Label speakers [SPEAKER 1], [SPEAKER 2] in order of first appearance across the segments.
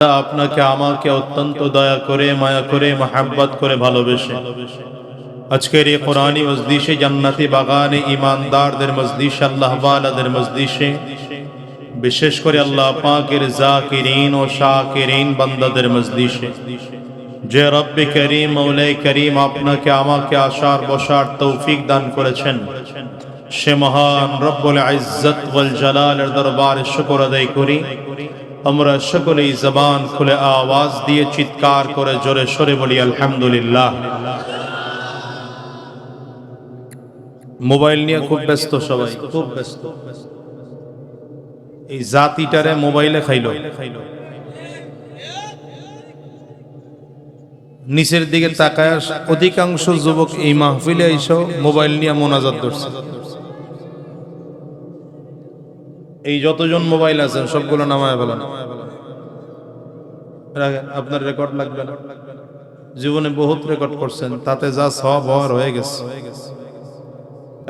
[SPEAKER 1] আপনাকে আমাকে অত্যন্ত দয়া করে, মায়া করে, মাহাব্বত করে ভালোবেসে। আজকের এই কোরআনী মজদিসে জান্নাতি বাগানে ইমানদারদের মজদিস আল্লাহ মজদিসে বিশেষ করে আল্লাহ পাকের জাকিরিন ও শাকিরিন বান্দাদের মজদিসে যে রব্বে করিম, মৌলাই করিম আপনাকে, আমাকে আসার, বসার তৌফিক দান করেছেন। সে মহান রব্বুল ইজ্জত ওয়াল জালালের দরবারে শুকর আদায় করি। আমরা সকলেই জবান খুলে আওয়াজ দিয়ে চিৎকার করে জোরে সরে বলি, আলহামদুলিল্লাহ। মোবাইল নিয়ে খুব ব্যস্ত সবাই, খুব ব্যস্ত। এই জাতিটারে মোবাইলে খাইলো। নিচের দিকে তাকায় অধিকাংশ যুবক এই মাহফিলে এসেও মোবাইল নিয়ে মোনাজাত ধরছে। এই যতজন মোবাইল আছেন, সবগুলো নামায় ফেলান। আপনার রেকর্ড লাগবে না। জীবনে বহুত রেকর্ড করছেন, তাতে যা সব হওয়ার হয়ে গেছে।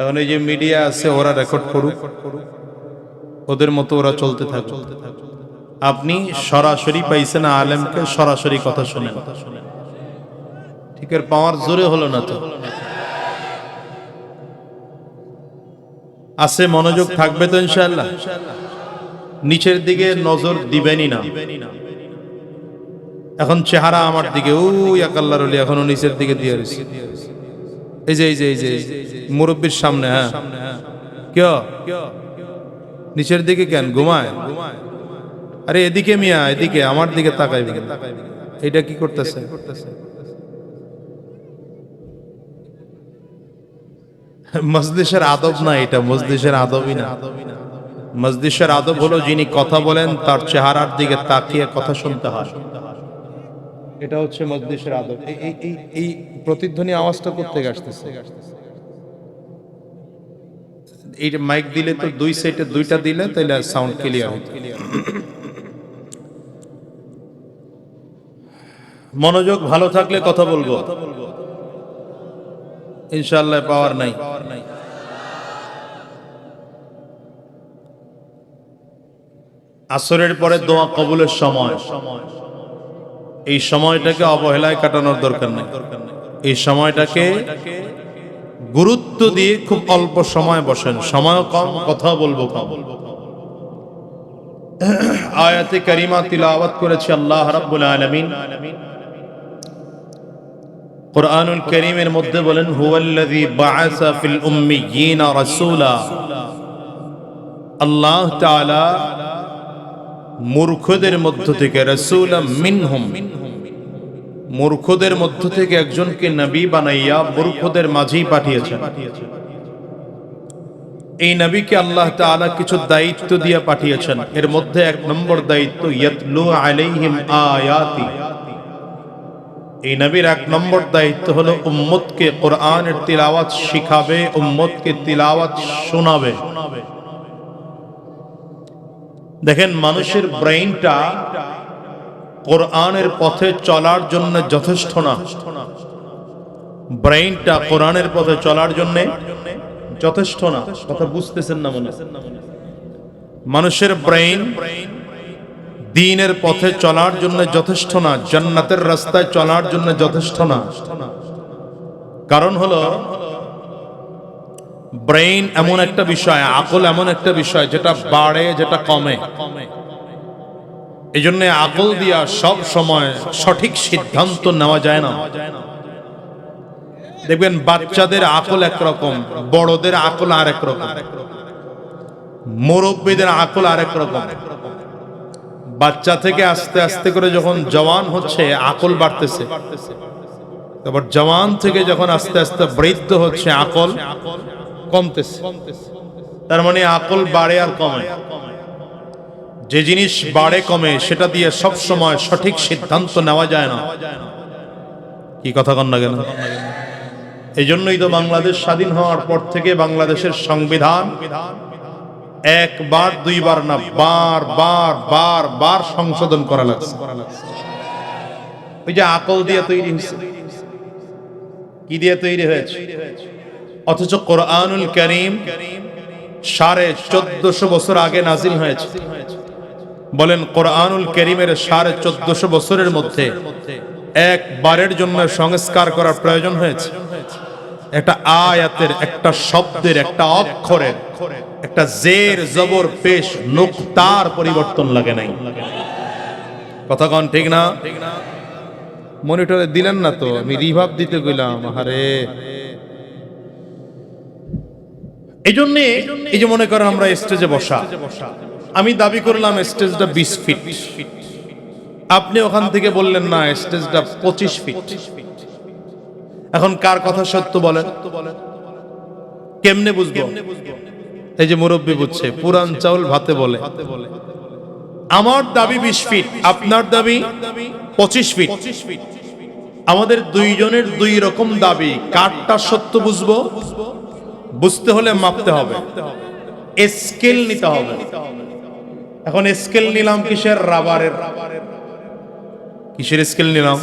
[SPEAKER 1] এখন এই যে মিডিয়া আছে, ওরা রেকর্ড করুক। ওদের মতো ওরা চলতে থাকুক। আপনি সরাসরি পাইছেন আলেমকে, সরাসরি কথা শুনেন। ঠিক এর পাওয়ার জোরে হলো না তো? আছে মনোযোগ থাকবে তো ইনশাআল্লাহ। নিচের দিকে নজর দিবেনই না। এখন চেহারা আমার দিকে ওই একাল্লার অলি, এখনও নিচের দিকে দিয়ে রয়েছে। এই যে এই যে এই যে মুরব্বীর সামনে হ্যাঁ। কেউ নিচের দিকে কেন? ঘুমায়? আরে এদিকে মিয়া, এদিকে, আমার দিকে তাকাইবে এটা কি করতেছে করতেছে? মজলিসের আদব না এটা মজলিসের আদবই না। মজলিসের আদব হলো যিনি কথা বলেন, তার চেহারার দিকে তাকিয়ে কথা শুনতে হয়। এটা হচ্ছে মজলিসের আদব। এই এই প্রতিধ্বনি আওয়াজটা করতে আসতেছে? এই মাইক দিলে তো দুই সাইডে দুইটা দিলে তাহলে সাউন্ড ক্লিয়ার হতো মনোযোগ ভালো থাকলে কথা বলব কথা বলব। ইনশাল্লাহ পাওয়ার নাই। আসরের পরে দোয়া কবুলের সময়। এই সময়টাকে অবহেলায় কাটানোর দরকার নেই। এই সময়টাকে গুরুত্ব দিয়ে খুব অল্প সময় বসেন। সময় কম কথা বলব কম। আয়াতে করিমা তিলাওয়াত করেছে আল্লাহ রাব্বুল আলামিন। কোরআনুল করিমের মধ্যে বলেন আল্লাহ মূর্খদের মধ্য থেকে রাসূলা মূর্খদের মধ্য থেকে একজনকে নবী বানাইয়া মূর্খদের মাঝেই পাঠিয়েছেন এই নবীকে আল্লাহ তাআলা কিছু দায়িত্ব দিয়ে পাঠিয়েছেন। এর মধ্যে এক নম্বর দায়িত্ব আয়াতি। এই নবীর এক নম্বর দায়িত্ব হলো উম্মতকে কোরআনের তিলাওয়াত শিখাবে, উম্মতকে তিলাওয়াত শোনাবে। দেখেন, মানুষের ব্রেইনটা কোরআনের পথে চলার জন্য যথেষ্ট না। ব্রেইনটা কোরআনের পথে চলার জন্য যথেষ্ট না। কথা বুঝতেছেন না। মানুষের ব্রেইন দিনের পথে চলার জন্য যথেষ্ট না, জান্নাতের রাস্তায় চলার জন্য যথেষ্ট না। কারণ হলো, ব্রেইন এমন একটা বিষয়, আকল এমন একটা বিষয়, যেটা বাড়ে, যেটা কমে। এই জন্য আকল দিয়া সব সময় সঠিক সিদ্ধান্ত নেওয়া যায় না। দেখবেন, বাচ্চাদের আকল একরকম, বড়দের আকল আর এক রকম। মুরব্বীদের আকল আর রকম। বাচ্চা থেকে আস্তে আস্তে করে যখন জওয়ান হচ্ছে, আকল বাড়তেছে। তারপর জওয়ান থেকে যখন আস্তে আস্তে বৃদ্ধ হচ্ছে, আকল কমতেছে। তার মানে আকল বাড়ে আর কমে। যে জিনিস বাড়ে, কমে, সেটা দিয়ে সব সময় সঠিক সিদ্ধান্ত নেওয়া যায় না। কি কথা কন না কেন? এই জন্যই তো বাংলাদেশ স্বাধীন হওয়ার পর থেকে বাংলাদেশের সংবিধান একবার, দুইবার না, বার বার বার বার সংশোধন করা লাগছে। ওই যে আকল দিয়ে তৈরি হয়েছে। কি দিয়ে তৈরি হয়েছে? অথচ কোরআনুল করিম সাড়ে চোদ্দশো বছর আগে নাজিল হয়েছে। বলেন, কোরআনুল করিমের সাড়ে চোদ্দশো বছরের মধ্যে একবারের জন্য সংস্কার করার প্রয়োজন হয়েছে। একটা আয়াতের, একটা শব্দের, একটা অক্ষরের, একটা জের, জবর, পেশ, নুক্তার পরিবর্তন লাগে নাই। কথা কন ঠিক না? মনিটরে দিলেন না তো, আমি রিভাব দিতে গেলাম আরে এই জন্যে এই যে মনে করেন আমরা স্টেজে বসা, আমি দাবি করলাম স্টেজটা বিশ ফিট। আপনি ওখান থেকে বললেন না, স্টেজটা পঁচিশ ফিট। এখন কার কথা সত্য বলেন? কেমনে বুঝব? এই যে মুরব্বী বুঝছে পুরান চাউল ভাতে বলে। আমার দাবি বিশ ফিট আপনার দাবি পঁচিশ ফিট। আমাদের দুইজনের দুই রকম দাবি কারটা সত্য বুঝব? বুঝতে হলে মাপতে হবে। স্কেল নিতে হবে। এখন স্কেল নিলাম কিসের? রাবারের। কিসের স্কেল নিলাম।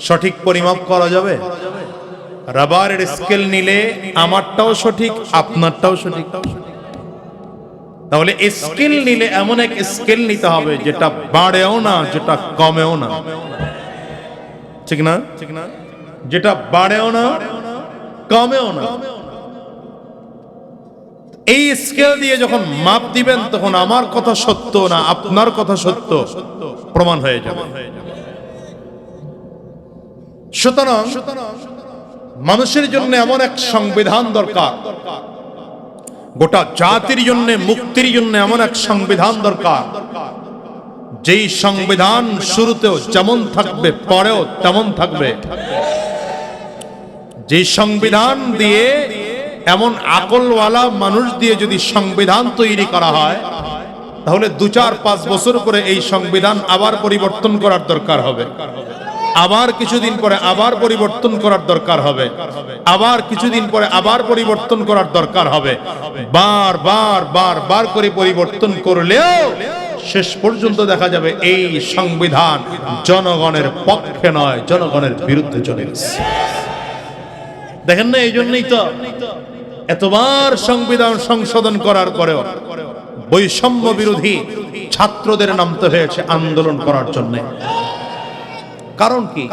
[SPEAKER 1] সঠিক পরিমাপ করা যাবে? রাবারের স্কেল নিলে আমারটাও সঠিক, আপনারটাও সঠিক। তাহলে স্কেল নিলে এমন এক স্কেল নিতে হবে যেটা বাড়েও না, যেটা কমেও না। ঠিক না? ঠিক না যেটা বাড়েও না, কমেও না। এই স্কেল দিয়ে যখন মাপ দিবেন, তখন আমার কথা সত্য না আপনার কথা সত্য? প্রমাণ হয়ে যাবে। সুতরাং মানুষের জন্য এমন এক সংবিধান দরকার। গোটা জাতির জন্য, মুক্তির জন্য এমন এক সংবিধান দরকার। যেই সংবিধান শুরুতেও যেমন থাকবে, পরেও তেমন থাকবে। যে সংবিধান দিয়ে এমন আকলওয়ালা মানুষ দিয়ে যদি সংবিধান তৈরি করা হয়, তাহলে দু চার পাঁচ বছর করে এই সংবিধান আবার পরিবর্তন করার দরকার হবে। আবার কিছুদিন পরে আবার পরিবর্তন করার দরকার হবে। আবার কিছুদিন পরে আবার পরিবর্তন করার দরকার হবে। বার বার বার বার করে পরিবর্তন করলেও শেষ পর্যন্ত দেখা যাবে এই সংবিধান জনগণের পক্ষে নয়, জনগণের বিরুদ্ধে চলে গেছে। দেখেন না এই জন্যই তো এতবার সংবিধান সংশোধন করার পরেও বৈষম্য বিরোধী ছাত্রদের নামতে হয়েছে আন্দোলন করার জন্য। কারণ কি?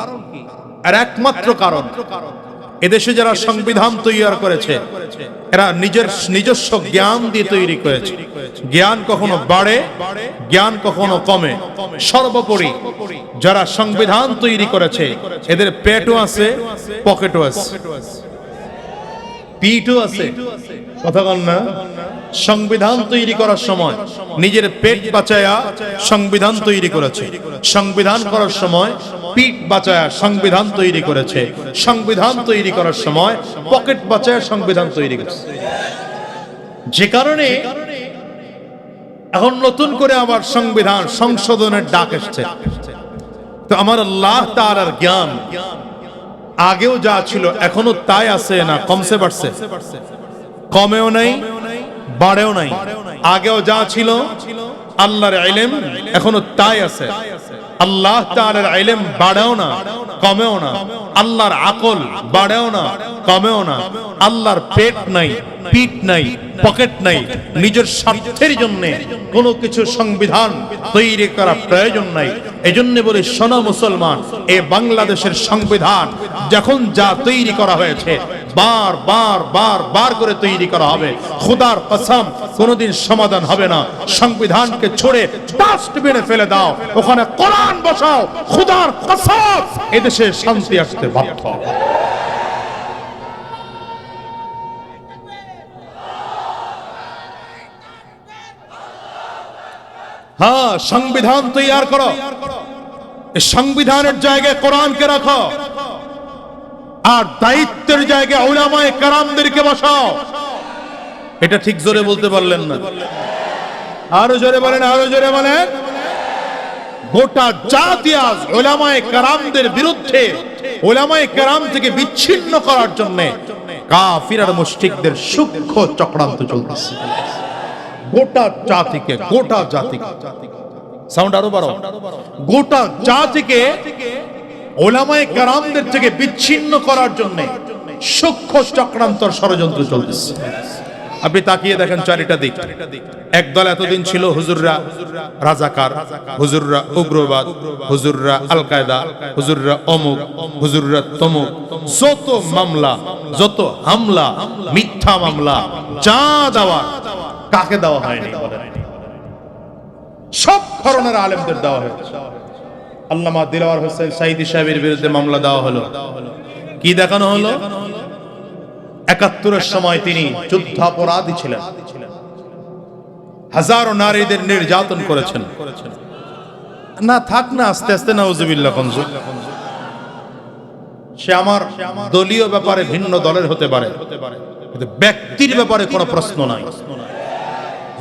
[SPEAKER 1] আর একমাত্র কারণ এদেশে যারা সংবিধান তৈরি করেছে এরা নিজের নিজস্ব জ্ঞান দিয়ে তৈরি করেছে। জ্ঞান কখনো বাড়ে জ্ঞান কখনো কমে। সর্বোপরি যারা সংবিধান তৈরি করেছে এদের পেটও আছে। পকেটও আছে। পিঠও আছে। কথা বল না। সংবিধান তৈরি করার সময় নিজের পেট বাঁচায়া সংবিধান তৈরি করেছে। সংবিধান করার সময় পিঠ বাঁচায়া সংবিধান তৈরি করেছে। সংবিধান তৈরি করার সময় পকেট বাঁচায়া সংবিধান তৈরি করেছে। যে কারণে এখন নতুন করে আবার সংবিধান সংশোধনের ডাক এসছে। তো আমার আল্লাহ তাআলার জ্ঞান আগেও যা ছিল, এখনও তাই আছে না? কমছে বাড়ছে? কমেও নাই, বাড়েও নাই। আগেও যা ছিল, আল্লাহর ইলম এখনও তাই আছে। আল্লাহ তাআলার ইলম বাড়েও না, কমেও না। আল্লাহর আকল বাড়েও না, কমেও না। আল্লাহর পেট নাই, পিঠ নাই, পকেট নাই। নিজের স্বার্থের জন্য কোনো কিছু সংবিধান তৈরি করা প্রয়োজন নাই। এজন্য বলে সোনা মুসলমান, এ বাংলাদেশের সংবিধান যখন যা তৈরি করা হয়েছে, বার বার বার বার করে তৈরি করা হবে। খুদার কসম, কোনোদিন সমাধান হবে না। সংবিধানকে ছড়ে ডাস্টবিনে ফেলে দাও। ওখানে কোরআন বসাও। খুদার কসম, এদেশে শান্তি আসতে বাধ্য হ্যাঁ সংবিধান তৈরি করো। সংবিধানের জায়গায় কোরআনকে রাখো। আর দায়িত্বের জায়গায় ওলামায় কারামদেরকে বসাও। এটা ঠিক জোরে বলতে পারলেন না। আরও জোরে বলেন, আরও জোরে বলেন। গোটা জাতি আজ ওলামায় কারামদের বিরুদ্ধে ওলামায় কারাম থেকে বিচ্ছিন্ন করার জন্য কাফির আর সূক্ষ্ম চক্রান্ত চলতেছে। গোটা জাতিকে গোটা জাতিকে। সাউন্ড আরও বাড়ো গোটা জাতিকে ওলামায়ে কারামদের থেকে বিচ্ছিন্ন করার জন্য সূক্ষ্ম চক্রান্তর ষড়যন্ত্র চলতেছে। আপনি তাকিয়ে দেখেন চারিটা দিক একদল এতদিন ছিল হুজুররা। রাজাকার হুজুররা উগ্রবাদ হুজুররা আল কায়দা হুজুররা অমুক হুজুররা তমুক। যত মামলা যত হামলা মিথ্যা মামলা যা দেওয়া কাকে দেওয়া হয়নি সব ধরনের আলেমদের দেওয়া হয়েছে। আল্লামা দিলাওয়ার হোসেন সাইদি সাহেবের বিরুদ্ধে মামলা দেওয়া হলো। কি দেখানো হলো? একাত্তরের সময় তিনি যুদ্ধাপরাধী ছিলেন। হাজারো নারীদের নির্যাতন করেছেন। না থাক না আস্তে আস্তে না উজুবিল্লা কনজু সে আমার দলীয় ব্যাপারে ভিন্ন দলের হতে পারে। ব্যক্তির ব্যাপারে কোনো প্রশ্ন নাই।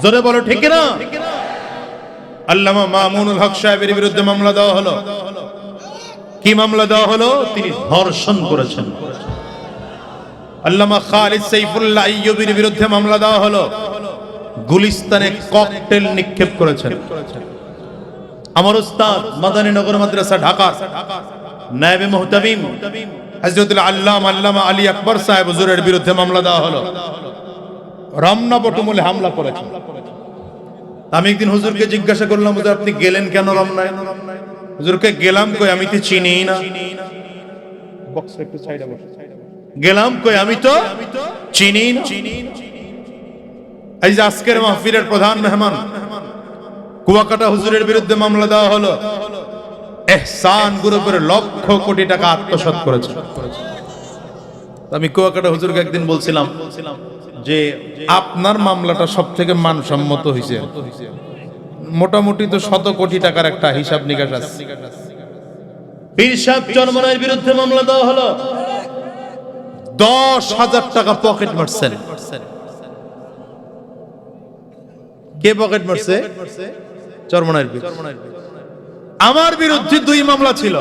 [SPEAKER 1] জোরে বলো, ঠিক না আল্লামা মামুনুল হক সাহেবের বিরুদ্ধে মামলা দেওয়া হলো। কি মামলা দেওয়া হলো? তিনি ধর্ষণ করেছেন। আল্লামা খালিদ সাইফুল্লাহ আইয়ুবের বিরুদ্ধে মামলা দেওয়া হলো। গুলিস্তানে ককটেল নিক্ষেপ করেছেন। আমার উস্তাদ মাদানী নগর মাদ্রাসা, ঢাকা। নায়েবে মুহতামিম, হযরতুল আল্লাম আল্লামা আলী আকবর সাহেব হুজুরের বিরুদ্ধে মামলা দেওয়া হলো। রমনা বটমূলে হামলা করেছেন আমি একদিন হুজুরকে জিজ্ঞাসা করলাম হুজুর আপনি গেলেন কেন রমনায়? হুজুরকে গেলাম কই আমি তো চিনি না। গেলাম কই আমি তো চিনি এই যে আজকের মাহফিলের প্রধান মেহমান কুয়াকাটা হুজুরের বিরুদ্ধে মামলা দেওয়া হলো। এহসান গ্রুপের লক্ষ কোটি টাকা আত্মসাৎ করেছে। আমি কুয়াকাটা হুজুরকে একদিন বলছিলাম বলছিলাম যে আপনার মামলাটা সব থেকে মানসম্মত হয়েছে মোটামুটি তো শত কোটি টাকার একটা হিসাব নিকাশ আছে। পীর সাহেব চরমনের বিরুদ্ধে মামলা দেওয়া হলো। দশ হাজার টাকা পকেট মারছেন। কে পকেট মারছে? চরমনের আমার বিরুদ্ধে দুই মামলা ছিল।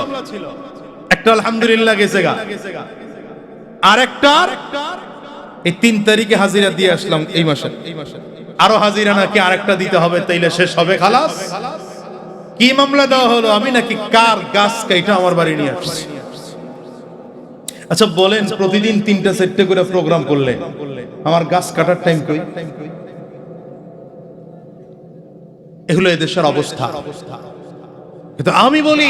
[SPEAKER 1] একটা আলহামদুলিল্লাহ গেছে গা। আর একটা এই তিন তারিখে হাজিরা দিয়ে আসলাম এই মাসে। আরও হাজিরা নাকি আরেকটা দিতে হবে, তাইলে শেষ হবে, খালাস। কি মামলা দেওয়া হলো? আমি নাকি কার গাছ কাইটা আমার বাড়ি নিয়ে আসছি। আচ্ছা বলেন, প্রতিদিন তিনটা সেটে করে প্রোগ্রাম করলে আমার গাছ কাটার টাইম কই? এগুলো এদেশের অবস্থা। কিন্তু আমি বলি